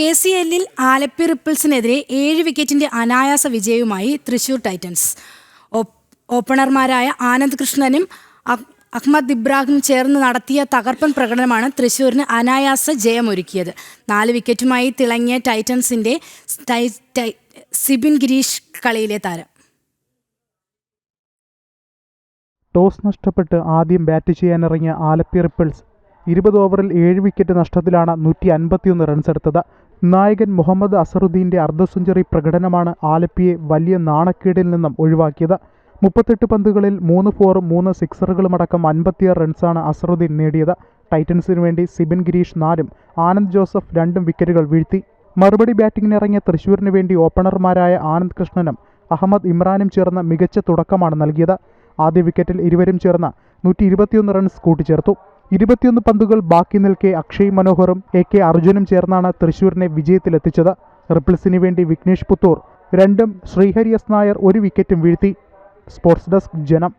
K C എല്ലിൽ ആലപ്പി റിപ്പിൾസിനെതിരെ ഏഴ് വിക്കറ്റിന്റെ അനായാസ വിജയവുമായി തൃശൂർ ടൈറ്റൻസ്. ഓപ്- ഓപ്പണർമാരായ ആനന്ദ് കൃഷ്ണനും അഹ്- അഹ്മദ് ഇബ്രാഹിം ചേർന്ന് നടത്തിയ തകർപ്പൻ പ്രകടനമാണ് തൃശൂരിന് അനായാസ ജയമൊരുക്കിയത്. നാല് വിക്കറ്റുമായി തിളങ്ങിയ ടൈറ്റൻസിന്റെ സിബിൻ ഗിരീഷ് കളിയിലെ താരം. ടോസ് നഷ്ടപ്പെട്ട് ആദ്യം ബാറ്റ് ചെയ്യാനിറങ്ങിയ ആലപ്പി റിപ്പിൾസ് ഇരുപത് ഓവറിൽ ഏഴ് വിക്കറ്റ് നഷ്ടത്തിലാണ് നൂറ്റി അൻപത്തിയൊന്ന് റൺസെടുത്തത് നായകൻ മുഹമ്മദ് അസറുദ്ദീന്റെ അർദ്ധ സെഞ്ചുറി പ്രകടനമാണ് ആലപ്പിയെ വലിയ നാണക്കേടിൽ നിന്നും ഒഴിവാക്കിയത്. മുപ്പത്തെട്ട് പന്തുകളിൽ മൂന്ന് ഫോറും മൂന്ന് സിക്സറുകളുമടക്കം അൻപത്തിയാറ് റൺസാണ് അസറുദ്ദീൻ നേടിയത്. ടൈറ്റൻസിനു വേണ്ടി സിബിൻ ഗിരീഷ് നാലും ആനന്ദ് ജോസഫ് രണ്ടും വിക്കറ്റുകൾ വീഴ്ത്തി. മറുപടി ബാറ്റിംഗിനിറങ്ങിയ തൃശൂരിന് വേണ്ടി ഓപ്പണർമാരായ ആനന്ദ് കൃഷ്ണനും അഹമ്മദ് ഇമ്രാനും ചേർന്ന് മികച്ച തുടക്കമാണ് നൽകിയത്. ആദ്യ വിക്കറ്റിൽ ഇരുവരും ചേർന്ന് നൂറ്റി റൺസ് കൂട്ടിച്ചേർത്തു. ഇരുപത്തിയൊന്ന് പന്തുകൾ ബാക്കി നിൽക്കെ അക്ഷയ് മനോഹറും എ കെ അർജുനും ചേർന്നാണ് തൃശൂരിനെ വിജയത്തിലെത്തിച്ചത്. റിപ്പിൾസിന് വേണ്ടി വിഘ്നേഷ് പുത്തൂർ രണ്ടും ശ്രീഹരിയസ് നായർ ഒരു വിക്കറ്റും വീഴ്ത്തി. സ്പോർട്സ് ഡെസ്ക് ജനം.